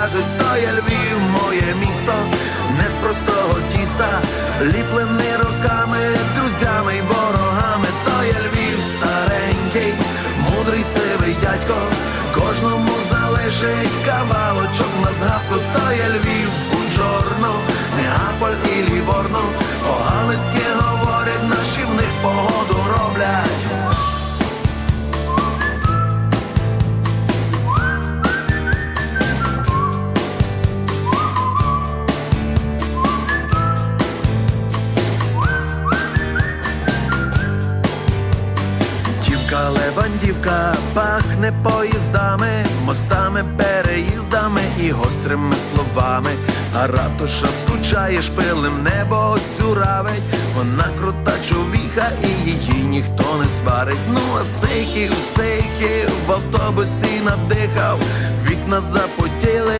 кажуть, то є Львів, моє місто, не з простого тіста, ліплений роками, друзями й ворогами, то є Львів старенький, мудрий сивий дядько, кожному залежить кавалочок на згадку, то є Львів, Дівка левандівка пахне поїздами, мостами, переїздами і гострими словами. А ратуша скучає шпилем, небо цюравить. Вона крута човіха, і її ніхто не сварить. Ну а сейхів, сейхів в автобусі надихав, вікна запотіли.